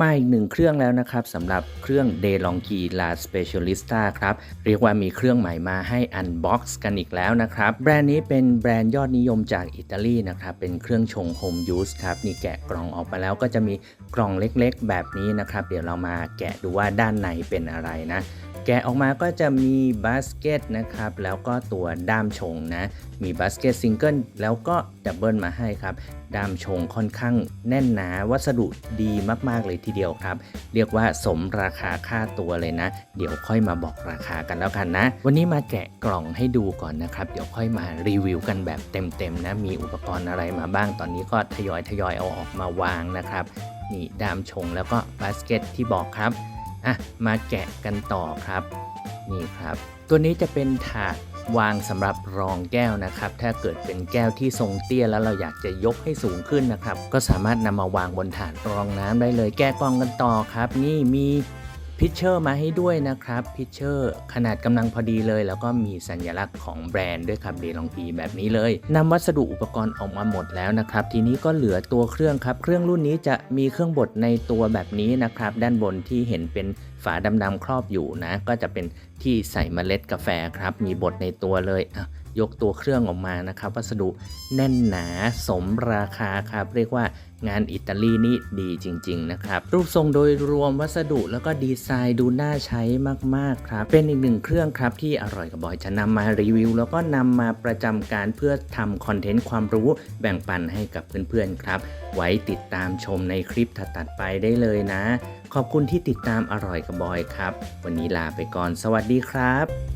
มาอีกหนึ่งเครื่องแล้วนะครับสำหรับเครื่อง d e l o n g i La Specialista ครับเรียกว่ามีเครื่องใหม่มาให้ Unbox กันอีกแล้วนะครับ แบรนด์นี้เป็นแบรนด์ยอดนิยมจากอิตาลีนะครับเป็นเครื่องชง Home Use ครับนี่แกะกล่องออกมาแล้วก็จะมีกล่องเล็กๆ แบบนี้นะครับ เดี๋ยวเรามาแกะดูว่าด้านในเป็นอะไรนะ แกะออกมาก็จะมีบาสเกตนะครับ แล้วก็ตัวด้ามชงนะ มีบาสเกตซิงเกิลแล้วก็ดับเบิลมาให้ครับ ด้ามชงค่อนข้างแน่นหนาวัสดุดีมากๆเลยทีเดียวครับ เรียกว่าสมราคาค่าตัวเลยนะ เดี๋ยวค่อยมาบอกราคากันแล้วกันนะ วันนี้มาแกะกล่องให้ดูก่อนนะครับ เดี๋ยวค่อยมารีวิวกันแบบเต็มๆนะ มีอุปกรณ์อะไรมาบ้าง ตอนนี้ก็ทยอยทยอยเอาออกมาวางนะครับ นี่ด้ามชงแล้วก็บาสเกตที่บอกครับ อะมาแกะกันต่อครับ นี่ครับ ตัวนี้จะเป็นถาดวางสำหรับรองแก้วนะครับ ถ้าเกิดเป็นแก้วที่ทรงเตี้ยแล้วเราอยากจะยกให้สูงขึ้นนะครับ ก็สามารถนำมาวางบนถาดรองน้ำได้เลยแกะกล่องกันต่อครับ นี่มี พิชเชอร์มาให้ด้วยนะครับพิชเชอร์ขนาดกำลังพอดีเลย แล้วก็มีสัญลักษณ์ของแบรนด์ด้วยครับเดลองพีแบบนี้เลยนำวัสดุอุปกรณ์ออกมาหมดแล้วนะครับ ทีนี้ก็เหลือตัวเครื่องครับ เครื่องรุ่นนี้จะมีเครื่องบดในตัวแบบนี้นะครับ ด้านบนที่เห็นเป็นฝาดำๆครอบอยู่นะ ก็จะเป็นที่ใส่เมล็ดกาแฟครับ มีบดในตัวเลยอะ ยกตัวเครื่องออกมานะครับ วัสดุแน่นหนาสมราคาครับ เรียกว่างานอิตาลีนี่ดีจริง ๆ นะครับ รูปทรงโดยรวมวัสดุแล้วก็ดีไซน์ดูน่าใช้มากๆครับ เป็นอีกหนึ่งเครื่องครับที่อร่อยกับบอยจะนำมารีวิว แล้วก็นำมาประจำการเพื่อทำคอนเทนต์ความรู้แบ่งปันให้กับเพื่อนๆครับ ไว้ติดตามชมในคลิปถัดๆไปได้เลยนะ ขอบคุณที่ติดตามอร่อยกับบอยครับ วันนี้ลาไปก่อน สวัสดีครับ